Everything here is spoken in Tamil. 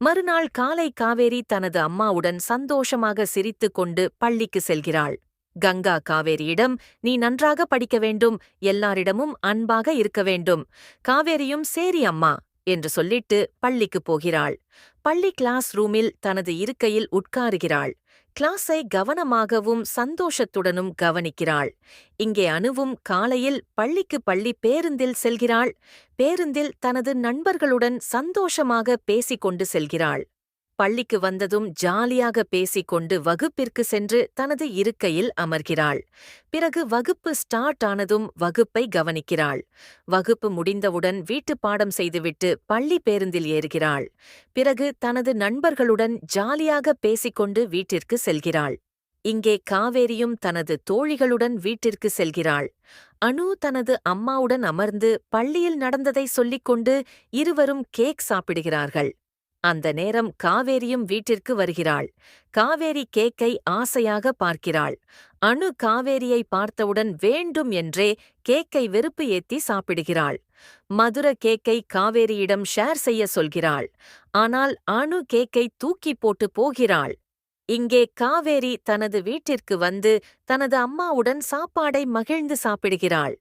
மறுநாள் காலை காவேரி தனது அம்மாவுடன் சந்தோஷமாக சிரித்துக் கொண்டு பள்ளிக்கு செல்கிறாள். கங்கா காவேரியிடம் நீ நன்றாக படிக்க வேண்டும். எல்லாரிடமும் அன்பாக இருக்க வேண்டும். காவேரியும் சேரி அம்மா. என்று சொல்லிட்டு பள்ளிக்கு போகிறாள். பள்ளி கிளாஸ் ரூமில் தனது இருக்கையில் உட்காருகிறாள். கிளாஸை கவனமாகவும் சந்தோஷத்துடனும் கவனிக்கிறாள். இங்கே அணுவும் காலையில் பள்ளிக்கு பள்ளி பேருந்தில் செல்கிறாள். பேருந்தில் தனது நண்பர்களுடன் சந்தோஷமாக பேசிக்கொண்டு செல்கிறாள். பள்ளிக்கு வந்ததும் ஜாலியாக பேசிக்கொண்டு வகுப்பிற்கு சென்று தனது இருக்கையில் அமர்கிறாள். பிறகு வகுப்பு ஸ்டார்ட் ஆனதும் வகுப்பை கவனிக்கிறாள். வகுப்பு முடிந்தவுடன் வீட்டுப் பாடம் செய்துவிட்டு பள்ளி பேருந்தில் ஏறுகிறாள். பிறகு தனது நண்பர்களுடன் ஜாலியாக பேசிக்கொண்டு வீட்டிற்கு செல்கிறாள். இங்கே காவேரியும் தனது தோழிகளுடன் வீட்டிற்கு செல்கிறாள். அனு தனது அம்மாவுடன் அமர்ந்து பள்ளியில் நடந்ததை சொல்லிக்கொண்டு இருவரும் கேக் சாப்பிடுகிறார்கள். அந்த நேரம் காவேரியும் வீட்டிற்கு வருகிறாள். காவேரி கேக்கை ஆசையாக பார்க்கிறாள். அணு காவேரியை பார்த்தவுடன் வேண்டும் என்றே கேக்கை வெறுப்பு ஏத்தி சாப்பிடுகிறாள். மதுர கேக்கை காவேரியிடம் ஷேர் செய்ய சொல்கிறாள். ஆனால் அணு கேக்கை தூக்கி போட்டு போகிறாள். இங்கே காவேரி தனது வீட்டிற்கு வந்து தனது அம்மாவுடன் சாப்பாடை மகிழ்ந்து சாப்பிடுகிறாள்.